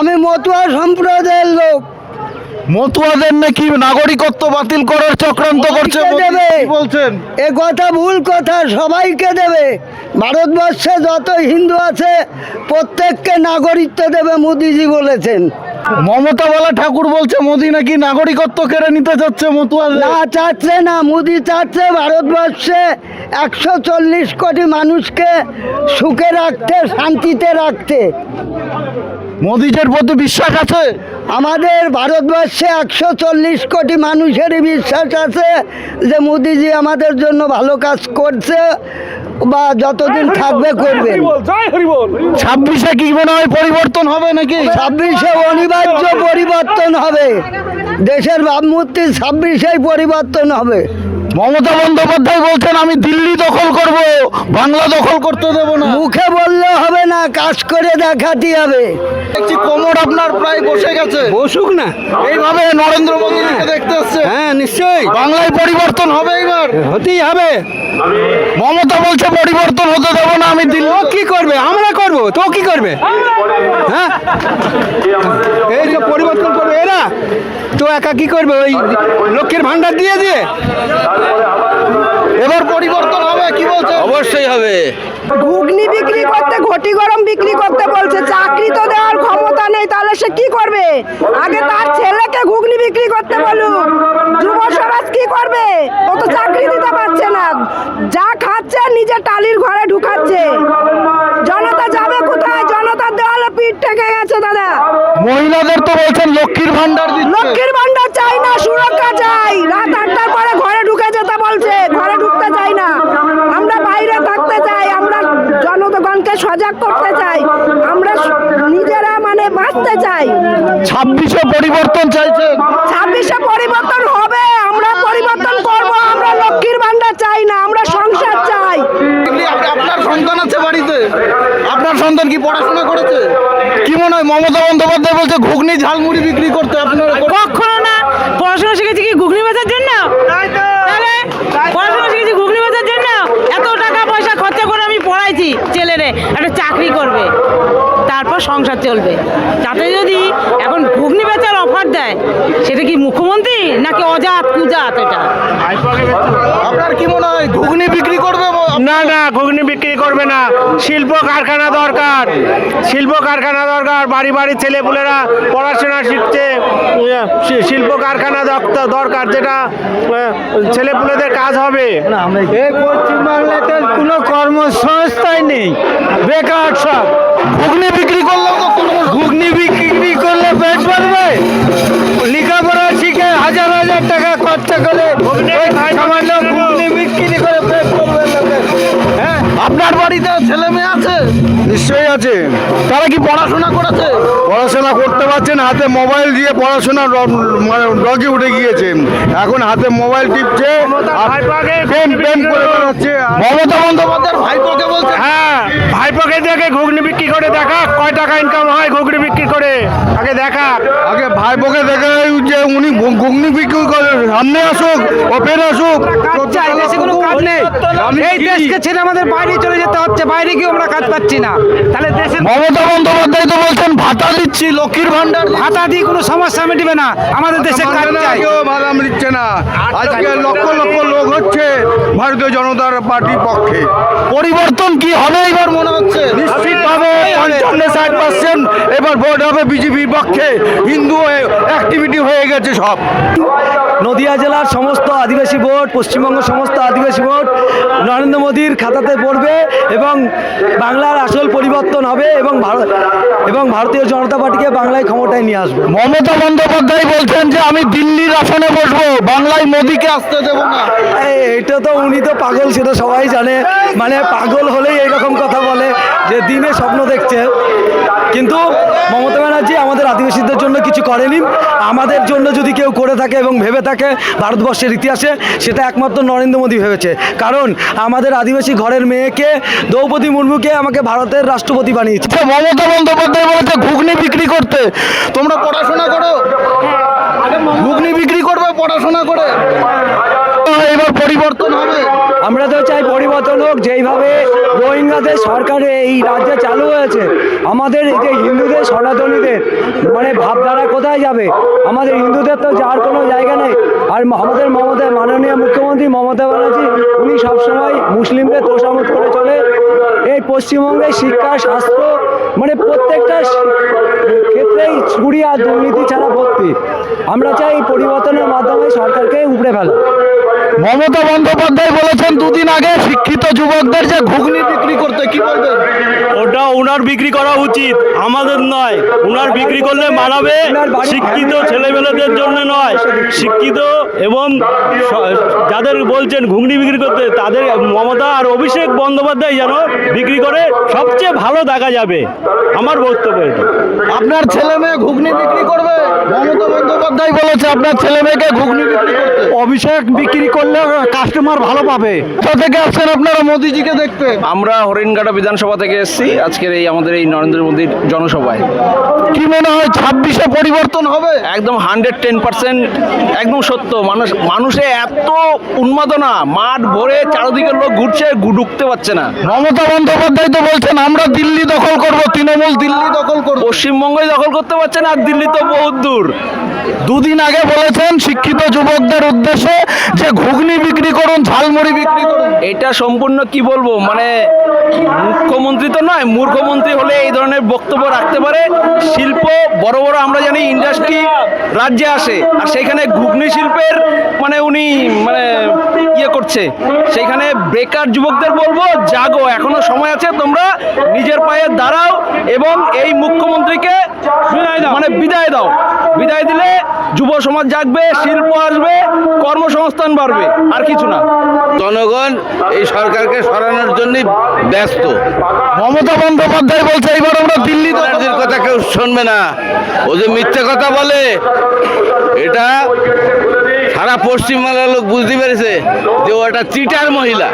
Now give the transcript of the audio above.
আমি মতুয়া সম্প্রদায়ের লোক। মতুয়াদের নাকি নাগরিকত্ব বাতিল করার চক্রান্ত করছে দেবে। বলছেন? এ কথা ভুল কথা সবাইকে দেবে। ভারতবর্ষে যত হিন্দু আছে প্রত্যেককে নাগরিকত্ব দেবে মোদিজি বলেছেন। মমতা বালা ঠাকুর বলছে মোদি নাকি নাগরিকত্ব কেড়ে নিতে যাচ্ছে মতুয়াদের? না চাচ্ছে না মোদি চাচ্ছে ভারতবর্ষে একশো চল্লিশ কোটি মানুষকে সুখে রাখতে শান্তিতে রাখতে। মোদিজের প্রতি বিশ্বাস আছে? আমাদের ভারতবর্ষে একশো চল্লিশ কোটি মানুষেরই বিশ্বাস আছে যে মোদিজি আমাদের জন্য ভালো কাজ করছে বা যতদিন থাকবে করবে ছাব্বিশে কি মনে হয় পরিবর্তন হবে নাকি? ছাব্বিশে অনিবার্য পরিবর্তন হবে। দেশের ভাবমূর্তি ছাব্বিশে পরিবর্তন হবে। মমতা বন্দ্যোপাধ্যায় বলছেন আমি দিল্লি বাংলা দখল করতে দেব না। মুখে বললে হবে না কাজ করে দেখাতে হবে। দেখছি কোমর আপনার প্রায় বসে গেছে। বসুক না। এইভাবে নরেন্দ্র মোদী দেখতে আসছে হ্যাঁ নিশ্চয়ই। বাংলায় পরিবর্তন হবে এবার হতেই হবে। মমতা বলছে পরিবর্তন হতে দেবো না আমি দিল্লি ও কি করবে? আমরা করব? তো কি করবে? হ্যাঁ? এই যে পরিবর্তন করবে এরা তো একা কি করবে? ওই লক্ষ্মীর ভান্ডার দিয়ে দিয়ে? এবার পরিবর্তন কি বলছে? অবশ্যই হবে। ঘুগনি বিক্রি করতে ঘটি গরম বিক্রি করতে বলছে চাকরি তো দেওয়ার ক্ষমতা নেই তাহলে সে কি করবে? আগে তার ছেলেকে ঘুগনি বিক্রি করতে বলুক। যুব সমাজ কি করবে? ও তো চাকরি দিতে পারছে না। যা খাচ্ছে নিজের টালির ঘরে ঢুকাচ্ছে। জনতা যাবে কোথায়? জনতার দেওয়ালে পিঠ ঠেকে গেছে দাদা। মহিলাদের তো বলছেন লক্ষ্মীর ভান্ডার লক্ষ্মীর ভান্ডার চাই না সুরক্ষা চাই রাত আটটার পরে ঘরে ঢুকে যেতে বলছে ঘরে ঢুকতে চাই না আমরা বাইরে থাকতে চাই আমরা জনগণকে সজাগ করতে চাই আমরা স- নিজেরা মানে বাঁচতে চাই। ছাব্বিশে পরিবর্তন চাইছে। ছাব্বিশে পরিবর্তন হবে আমরা পরিবর্তন করব আমরা লক্ষ্মীর ভান্ডার চাই না আমরা সংসার চাই। আপনার সন্তান আছে বাড়িতে? আপনার সন্তান কি পড়াশোনা করেছে? কি মনে হয় মমতা বন্দ্যোপাধ্যায় বলছে ঘুগনি ঝালমুড়ি বিক্রি করতে আপনার কখনো না পড়াশোনা শিখেছি কি ঘুগনি বেচার জন্য তাহলে পড়াশোনা শিখেছি ঘুগনি বেচার জন্য এত টাকা পয়সা খরচা করে আমি পড়াইছি ছেলেরে একটা চাকরি করবে তারপর সংসার চলবে। তাতে যদি এখন ঘুগনি বেচার অফার দেয় সেটা কি মুখ্যমন্ত্রী নাকি অজাত কুজাত এটা? আপনার কি মনে হয় ঘুগনি বিক্রি করবে না না ঘুগনি বিক্রি করবে না। শিল্প কারখানা দরকার। শিল্প কারখানা দরকার। বাড়ি বাড়ি ছেলেপুলেরা পড়াশোনা শিখছে। শিল্প কারখানা দরকার যেটা ছেলেপুলেদের কাজ হবে। পশ্চিমবাংলাতে কোনো কর্মসংস্থাই নেই। বেকার সব। ঘুগনি করে সামান্য ঘুগনি বিক্রি করে পেট ভরবে লোকের। হ্যাঁ আপনার বাড়িতে ছেলে মেয়ে আছে? নিশ্চয়ই আছে। তারা কি পড়াশোনা করেছে? পড়াশোনা করতে পারছেন হাতে মোবাইল দিয়ে পড়াশোনা মানে রগে উঠে গিয়েছে। এখন হাতে মোবাইল টিপছে আর প্রেম প্রেম করে বেড়াচ্ছে মমতা বন্দ্যোপাধ্যায়ের ভাইপোকে বলছে হ্যাঁ ভাইপোকে দেখে ঘুগনি করে দেখা কয় টাকা ইনকাম হয় ঘুগনি বিক্রি করে? আগে দেখা। আগে ভাইপোকে দেখে যে উনি ঘুগনি বিক্রি করে সামনে আসুক ওপেন আসুক। চাই দেশে কোনো কাজ নেই। এই দেশকে ছেড়ে আমাদের বাইরে চলে যেতে হচ্ছে বাইরে গিয়ে আমরা কাজ পাচ্ছি না। তাহলে দেশে মমতা বন্দ্যোপাধ্যায় তো বলছেন ভাতা দিচ্ছি লক্ষ্মীর ভান্ডার ভাতা দিয়ে কোনো সমস্যা মিটবে না। আমাদের দেশে কাজ চাই। কেউ বাদাম দিচ্ছে না। আজকে লক্ষ লক্ষ লোক হচ্ছে ভারতীয় জনতার পার্টির পক্ষে। পরিবর্তন কি হবে এবার মনে হচ্ছে? নিশ্চিতভাবে পঞ্চান্ন ষাট পার্সেন্ট এবার ভোট হবে বিজেপির পক্ষে। হিন্দু অ্যাক্টিভিটি হয়ে গেছে সব। নদিয়া জেলার সমস্ত আদিবাসী ভোট পশ্চিমবঙ্গ সমস্ত আদিবাসী ভোট নরেন্দ্র মোদীর খাতাতে পড়বে এবং বাংলার আসল পরিবর্তন হবে এবং ভারত এবং ভারতীয় জনতা পার্টিকে বাংলায় ক্ষমতায় নিয়ে আসবে। মমতা বন্দ্যোপাধ্যায় বলছেন যে আমি দিল্লির আসনে বসবো বাংলায় মোদিকে আসতে দেবো না। এটা তো উনি তো পাগল সেটা সবাই জানে। মানে পাগল হলেই এরকম কথা বলে যে দিনে স্বপ্ন দেখছে। কিন্তু মমতা ব্যানার্জি আমাদের আদিবাসীদের জন্য কিছু করেনি। আমাদের জন্য যদি কেউ করে থাকে এবং ভেবে থাকে ভারতবর্ষের ইতিহাসে সেটা একমাত্র নরেন্দ্র মোদী ভেবেছে। কারণ আমাদের আদিবাসী ঘরের মেয়েকে দ্রৌপদী মুর্মুকে আমাকে ভারতের রাষ্ট্রপতি বানিয়েছে। আচ্ছা, মমতা বন্দ্যোপাধ্যায় বলেছে ঘুগনি বিক্রি করতে। তোমরা পড়াশোনা করো। ঘুগনি বিক্রি করবে পড়াশোনা করে। এবার পরিবর্তন হবে। আমরা আমরা তো চাই পরিবর্তন হোক যেইভাবে রোহিঙ্গাদের সরকারে এই রাজ্যে চালু হয়েছে। আমাদের এই যে হিন্দুদের, সনাতনীদের মানে ভাবধারা কোথায় যাবে? আমাদের হিন্দুদের তো যার কোনো জায়গা নেই। আর আমাদের মমতা, মাননীয় মুখ্যমন্ত্রী মমতা ব্যানার্জি, উনি সবসময় মুসলিমদের তোষামত করে চলে। এই পশ্চিমবঙ্গে শিক্ষা, স্বাস্থ্য মানে প্রত্যেকটা ক্ষেত্রেই চুরি আর দুর্নীতি ছাড়া ভর্তি। আমরা চাই এই পরিবর্তনের মাধ্যমে সরকারকে উপড়ে ফেলা। মমতা বন্দ্যোপাধ্যায় বলেছেন দুদিন আগে শিক্ষিত যুবকদের যে ঘুগনি বিক্রি করতে কি বলবেন? ওটা ওনার বিক্রি করা উচিত আমাদের নয়। ওনার বিক্রি করলে মানাবে শিক্ষিত ছেলেমেয়েদের জন্য নয়। শিক্ষিত এবং যাদের বলছেন ঘুগনি বিক্রি করতে তাদের মমতা আর অভিষেক বন্দ্যোপাধ্যায় যেন বিক্রি করে সবচেয়ে ভালো দেখা যাবে। আমার বক্তব্য এটা। আপনার ছেলে মেয়ে ঘুগনি বিক্রি করবে? মমতা বন্দ্যোপাধ্যায় বলেছে আপনার ছেলে মেয়েকে ঘুগনি বিক্রি করতে। অভিষেক বিক্রি করলে কাস্টমার ভালো পাবে। থেকে আসছেন আপনারা মোদিজিকে দেখতে? আমরা হরিণঘাটা বিধানসভা থেকে এসেছি। আজকের এই আমাদের এই নরেন্দ্র মোদীর জনসভায়। কি মনে হয় ছাব্বিশে পরিবর্তন হবে? একদম হান্ড্রেড টেন পার্সেন্ট একদম সত্য। মানুষ মানুষে এত উন্মাদনা মাঠ ভরে চারদিকের লোক ঘুরছে ঢুকতে পারছে না। মমতা বন্দ্যোপাধ্যায় তো বলছেন আমরা দিল্লি দখল করব তৃণমূল দিল্লি দখল করব। পশ্চিমবঙ্গই দখল করতে পারছে না আর দিল্লি তো বহুত দূর। দুদিন আগে বলেছেন শিক্ষিত যুবকদের উদ্দেশ্যে যে ঘুগনি বিক্রি করুন ঝালমুড়ি বিক্রি করুন। এটা সম্পূর্ণ কি বলব মানে মুখ্যমন্ত্রী তো নয় মূর্খমন্ত্রী হলে এই ধরনের বক্তব্য রাখতে পারে। শিল্প বড় বড় আমরা জানি ইন্ডাস্ট্রি রাজ্যে আসে আর সেখানে ঘুগনি শিল্পের মানে উনি মানে ইয়ে করছে। সেখানে বেকার যুবকদের বলব জাগো এখনও সময় আছে তোমরা নিজের পায়ে দাঁড়াও এবং এই মুখ্যমন্ত্রীকে মানে বিদায় দাও। বিদায় দিলে যুব সমাজ জাগবে শিল্প আসবে কর্মসংস্থান বাড়বে আর কিছু না। জনগণ এই সরকারকে সরানোর জন্য ব্যস্ত। মমতা বন্দ্যোপাধ্যায় বলছে এবার আমরা দিল্লি কথা কেউ শুনবে না। ও যে মিথ্যে কথা বলে এটা সারা পশ্চিমবাংলার লোক বুঝতে পেরেছে যে ও একটা চিটার মহিলা।